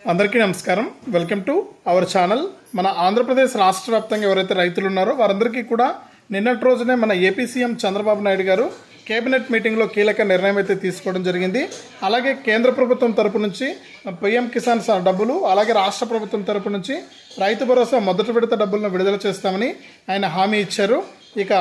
అందరికీ నమస్కారం. Welcome to our channel మన ఆంధ్రప్రదేశ్ రాష్ట్ర వ్యాప్తంగా ఎవరైతే రైతులు ఉన్నారో వారందరికీ కూడా నిన్నటి రోజునే మన ఏపీ సీఎం చంద్రబాబు నాయుడు గారు కేబినెట్ మీటింగ్లో కీలక నిర్ణయం అయితే తీసుకోవడం జరిగింది. అలాగే కేంద్ర ప్రభుత్వం తరపు నుంచి పిఎం కిసాన్ డబ్బులు అలాగే రాష్ట్ర ప్రభుత్వం తరపు నుంచి రైతు భరోసా మొదటి విడత డబ్బులను విడుదల చేస్తామని ఆయన హామీ ఇచ్చారు. ఇక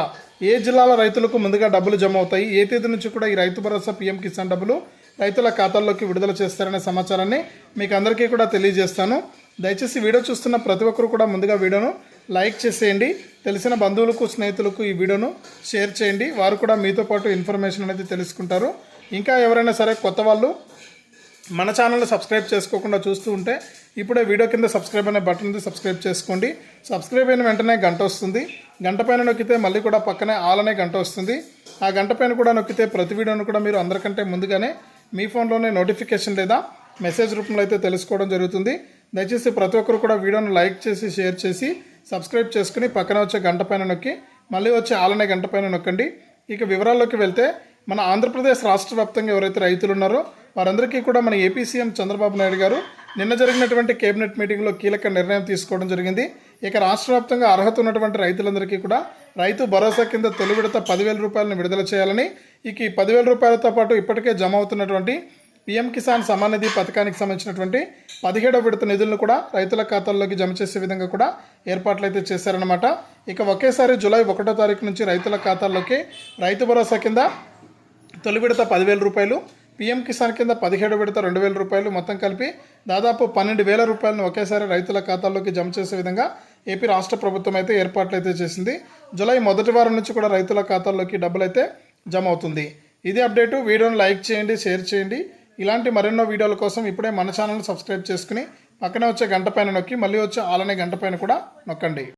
ఏ జిల్లాల రైతులకు ముందుగా డబ్బులు జమ అవుతాయి? ఏ తేదీ నుంచి కూడా ఈ రైతు భరోసా పిఎం కిసాన్ డబ్బులు రైతుల ఖాతాల్లోకి విడుదల చేస్తారనే సమాచారాన్ని మీకు అందరికీ కూడా తెలియజేస్తాను. దయచేసి వీడియో చూస్తున్న ప్రతి ఒక్కరు కూడా ముందుగా వీడియోను లైక్ చేసేయండి. తెలిసిన బంధువులకు స్నేహితులకు ఈ వీడియోను షేర్ చేయండి. వారు కూడా మీతో పాటు ఇన్ఫర్మేషన్ అనేది తెలుసుకుంటారు. ఇంకా ఎవరైనా సరే కొత్త వాళ్ళు మన ఛానల్ని సబ్స్క్రైబ్ చేసుకోకుండా చూస్తూ ఉంటే ఇప్పుడే వీడియో కింద సబ్స్క్రైబ్ అనే బటన్ ఉంది సబ్స్క్రైబ్ చేసుకోండి. సబ్స్క్రైబ్ అయిన వెంటనే గంట వస్తుంది. గంట పైన నొక్కితే మళ్ళీ కూడా పక్కనే ఆల్ అనే గంట వస్తుంది. ఆ గంట పైన కూడా నొక్కితే ప్రతి వీడియోను కూడా మీరు అందరికంటే ముందుగానే మీ ఫోన్లోనే నోటిఫికేషన్ లేదా మెసేజ్ రూపంలో అయితే తెలుసుకోవడం జరుగుతుంది. దయచేసి ప్రతి ఒక్కరు కూడా వీడియోను లైక్ చేసి షేర్ చేసి సబ్స్క్రైబ్ చేసుకుని పక్కన వచ్చే గంట పైన నొక్కి మళ్ళీ వచ్చే ఆలనే గంట పైన నొక్కండి. ఇక వివరాల్లోకి వెళ్తే మన ఆంధ్రప్రదేశ్ రాష్ట్ర వ్యాప్తంగా ఎవరైతే రైతులు ఉన్నారో వారందరికీ కూడా మన ఏపీ సీఎం చంద్రబాబు నాయుడు గారు నిన్న జరిగినటువంటి కేబినెట్ మీటింగ్లో కీలక నిర్ణయం తీసుకోవడం జరిగింది. ఇక రాష్ట్ర వ్యాప్తంగా అర్హత ఉన్నటువంటి రైతులందరికీ కూడా రైతు భరోసా కింద తొలి విడత పదివేల రూపాయలను విడుదల చేయాలని ఇక ఈ పదివేల రూపాయలతో పాటు ఇప్పటికే జమ అవుతున్నటువంటి పీఎం కిసాన్ సమాన్ నిధి పథకానికి సంబంధించినటువంటి పదిహేడవ విడత నిధులను కూడా రైతుల ఖాతాల్లోకి జమ చేసే విధంగా కూడా ఏర్పాట్లు అయితే చేశారనమాట ఇక ఒకేసారి జూలై ఒకటో తారీఖు నుంచి రైతుల ఖాతాల్లోకి రైతు భరోసా కింద తొలి విడత పదివేల రూపాయలు పీఎం కిసాన్ కింద పదిహేడు విడత రెండు వేల రూపాయలు మొత్తం కలిపి దాదాపు పన్నెండు వేల రూపాయలను ఒకేసారి రైతుల ఖాతాల్లోకి జమ చేసే విధంగా ఏపీ రాష్ట్ర ప్రభుత్వం అయితే ఏర్పాట్లు అయితే చేసింది. జూలై మొదటి వారం నుంచి కూడా రైతుల ఖాతాల్లోకి డబ్బులు అయితే జమ అవుతుంది. ఇదే అప్డేటు. వీడియోను లైక్ చేయండి షేర్ చేయండి. ఇలాంటి మరెన్నో వీడియోల కోసం ఇప్పుడే మన ఛానల్ని సబ్స్క్రైబ్ చేసుకుని పక్కనే వచ్చే గంట పైన నొక్కి మళ్ళీ వచ్చే ఆలనే గంట పైన కూడా నొక్కండి.